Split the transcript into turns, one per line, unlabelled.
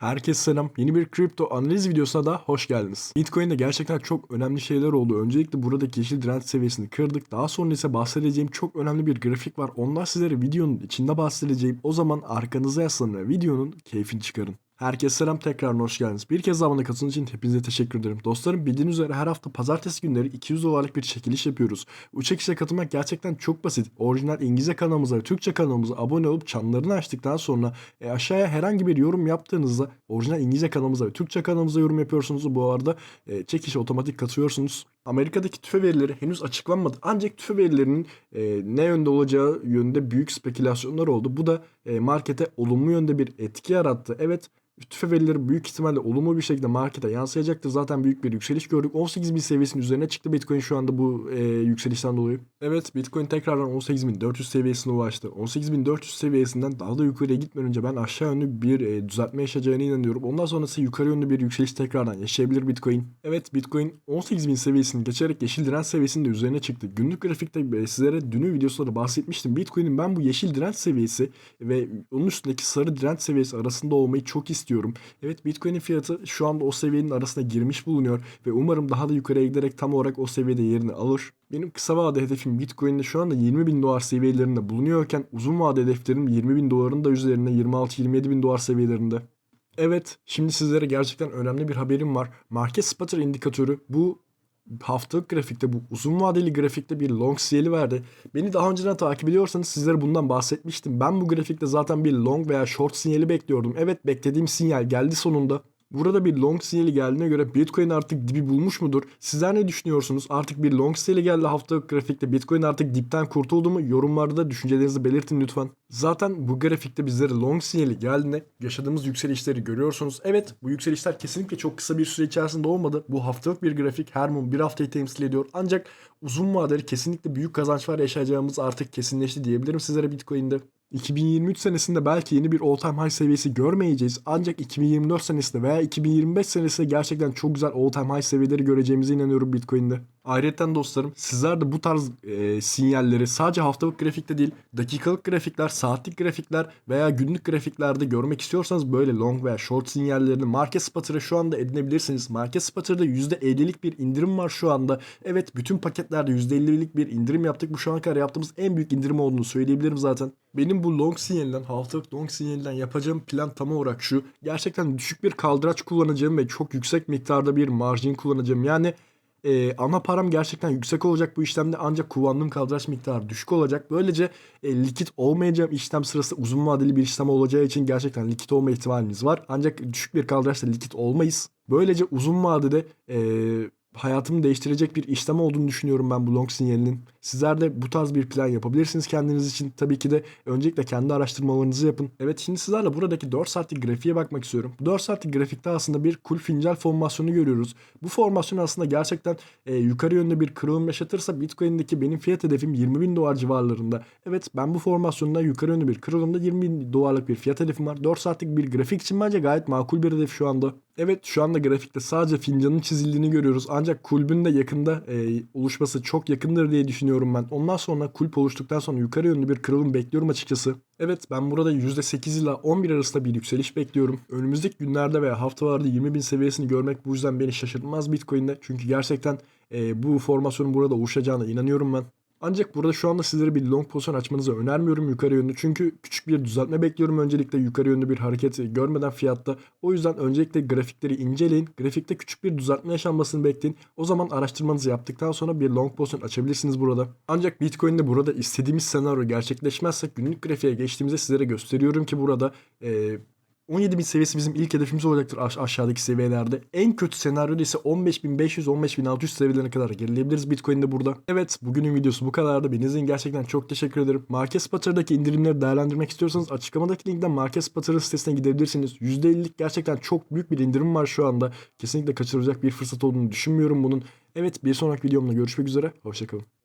Herkese selam. Yeni bir kripto analiz videosuna da hoş geldiniz. Bitcoin'de gerçekten çok önemli şeyler oldu. Öncelikle buradaki yeşil direnç seviyesini kırdık. Daha sonra ise bahsedeceğim çok önemli bir grafik var. Ondan sizlere videonun içinde bahsedeceğim. O zaman arkanıza yaslanın ve videonun keyfini çıkarın. Herkese selam tekrar hoş geldiniz. Bir kez daha bana katıldığınız için hepinize teşekkür ederim. Dostlarım bildiğiniz üzere her hafta pazartesi günleri 200 dolarlık bir çekiliş yapıyoruz. Bu çekilişe katılmak gerçekten çok basit. Orijinal İngilizce kanalımıza ve Türkçe kanalımıza abone olup çanlarını açtıktan sonra e, aşağıya herhangi bir yorum yaptığınızda orijinal İngilizce kanalımıza ve Türkçe kanalımıza yorum yapıyorsunuz. Bu arada e, çekilişe otomatik katılıyorsunuz. Amerika'daki tüfe verileri henüz açıklanmadı. Ancak tüfe verilerinin e, ne yönde olacağı yönde büyük spekülasyonlar oldu. Bu da e, markete olumlu yönde bir etki yarattı. Evet tüfe verileri büyük ihtimalle olumlu bir şekilde markete yansıyacaktır. Zaten büyük bir yükseliş gördük. 18.000 seviyesinin üzerine çıktı Bitcoin şu anda bu e, yükselişten dolayı. Evet Bitcoin tekrardan 18.400 seviyesine ulaştı. 18.400 seviyesinden daha da yukarıya gitmeden önce ben aşağı yönlü bir e, düzeltme yaşayacağına inanıyorum. Ondan sonrası yukarı yönlü bir yükseliş tekrardan yaşayabilir Bitcoin. Evet Bitcoin 18.000 seviyesini geçerek yeşil direnç seviyesinin de üzerine çıktı. Günlük grafikte e, sizlere dünün videosunda bahsetmiştim. Bitcoin'in ben bu yeşil direnç seviyesi ve onun üstündeki sarı direnç seviyesi arasında olmayı çok istiyorum. Evet Bitcoin'in fiyatı şu anda o seviyenin arasına girmiş bulunuyor ve umarım daha da yukarıya giderek tam olarak o seviyede yerini alır. Benim kısa vade hedefim Bitcoin'de şu anda 20 bin dolar seviyelerinde bulunuyorken uzun vade hedeflerim 20 bin doların da üzerinde 26-27 bin dolar seviyelerinde. Evet, şimdi sizlere gerçekten önemli bir haberim var. Market Spotter indikatörü bu haftalık grafikte bu uzun vadeli grafikte bir long sinyali verdi. Beni daha önceden takip ediyorsanız sizlere bundan bahsetmiştim. Ben bu grafikte zaten bir long veya short sinyali bekliyordum. Evet beklediğim sinyal geldi sonunda. Burada bir long sinyali geldiğine göre Bitcoin artık dibi bulmuş mudur? Sizler ne düşünüyorsunuz? Artık bir long sinyali geldi haftalık grafikte. Bitcoin artık dipten kurtuldu mu? Yorumlarda da düşüncelerinizi belirtin lütfen. Zaten bu grafikte bizlere long sinyali geldiğinde yaşadığımız yükselişleri görüyorsunuz. Evet bu yükselişler kesinlikle çok kısa bir süre içerisinde olmadı. Bu haftalık bir grafik her mum bir haftayı temsil ediyor. Ancak uzun vadeli kesinlikle büyük kazançlar yaşayacağımız artık kesinleşti diyebilirim sizlere Bitcoin'de. 2023 senesinde belki yeni bir all time high seviyesi görmeyeceğiz. Ancak 2024 senesinde veya 2025 senesinde gerçekten çok güzel all time high seviyeleri göreceğimize inanıyorum Bitcoin'de. Ayrıca dostlarım sizler de bu tarz e, sinyalleri sadece haftalık grafikte değil dakikalık grafikler, saatlik grafikler veya günlük grafiklerde görmek istiyorsanız böyle long veya short sinyallerini Market Spotter'a şu anda edinebilirsiniz. Market Spotter'da %50'lik bir indirim var şu anda. Evet bütün paketlerde %50'lik bir indirim yaptık. Bu şu ana kadar yaptığımız en büyük indirim olduğunu söyleyebilirim zaten. Benim bu long sinyalinden, haftalık long sinyalinden yapacağım plan tam olarak şu. Gerçekten düşük bir kaldıraç kullanacağım ve çok yüksek miktarda bir margin kullanacağım. Yani e, ana param gerçekten yüksek olacak bu işlemde ancak kullandığım kaldıraç miktarı düşük olacak. Böylece e, likit olmayacağım işlem sırası uzun vadeli bir işlem olacağı için gerçekten likit olma ihtimalimiz var. Ancak düşük bir kaldıraçla likit olmayız. Böylece uzun vadede e, hayatımı değiştirecek bir işlem olduğunu düşünüyorum ben bu long sinyalinin. Sizler de bu tarz bir plan yapabilirsiniz kendiniz için. Tabii ki de öncelikle kendi araştırmalarınızı yapın. Evet şimdi sizlerle buradaki 4 saatlik grafiğe bakmak istiyorum. Bu 4 saatlik grafikte aslında bir kul fincal formasyonu görüyoruz. Bu formasyon aslında gerçekten e, yukarı yönde bir kırılım yaşatırsa Bitcoin'deki benim fiyat hedefim 20 bin dolar civarlarında. Evet ben bu formasyonda yukarı yönde bir kırılımda 20 bin dolarlık bir fiyat hedefim var. 4 saatlik bir grafik için bence gayet makul bir hedef şu anda. Evet şu anda grafikte sadece fincanın çizildiğini görüyoruz. Ancak kulbün de yakında e, oluşması çok yakındır diye düşünüyorum ben. Ondan sonra kulp oluştuktan sonra yukarı yönlü bir kırılım bekliyorum açıkçası. Evet ben burada %8 ile 11 arasında bir yükseliş bekliyorum. Önümüzdeki günlerde veya haftalarda 20 bin seviyesini görmek bu yüzden beni şaşırtmaz Bitcoin'de. Çünkü gerçekten e, bu formasyonun burada oluşacağına inanıyorum ben. Ancak burada şu anda sizlere bir long pozisyon açmanızı önermiyorum yukarı yönlü. Çünkü küçük bir düzeltme bekliyorum öncelikle yukarı yönlü bir hareket görmeden fiyatta. O yüzden öncelikle grafikleri inceleyin. Grafikte küçük bir düzeltme yaşanmasını bekleyin. O zaman araştırmanızı yaptıktan sonra bir long pozisyon açabilirsiniz burada. Ancak Bitcoin'de burada istediğimiz senaryo gerçekleşmezse günlük grafiğe geçtiğimizde sizlere gösteriyorum ki burada e, 17.000 seviyesi bizim ilk hedefimiz olacaktır aş- aşağıdaki seviyelerde. En kötü senaryoda ise 15.500-15.600 seviyelerine kadar gerileyebiliriz Bitcoin'de burada. Evet bugünün videosu bu kadardı. Beni için gerçekten çok teşekkür ederim. Market Spotter'daki indirimleri değerlendirmek istiyorsanız açıklamadaki linkten Market Spotter'ın sitesine gidebilirsiniz. %50'lik gerçekten çok büyük bir indirim var şu anda. Kesinlikle kaçırılacak bir fırsat olduğunu düşünmüyorum bunun. Evet bir sonraki videomda görüşmek üzere. Hoşçakalın.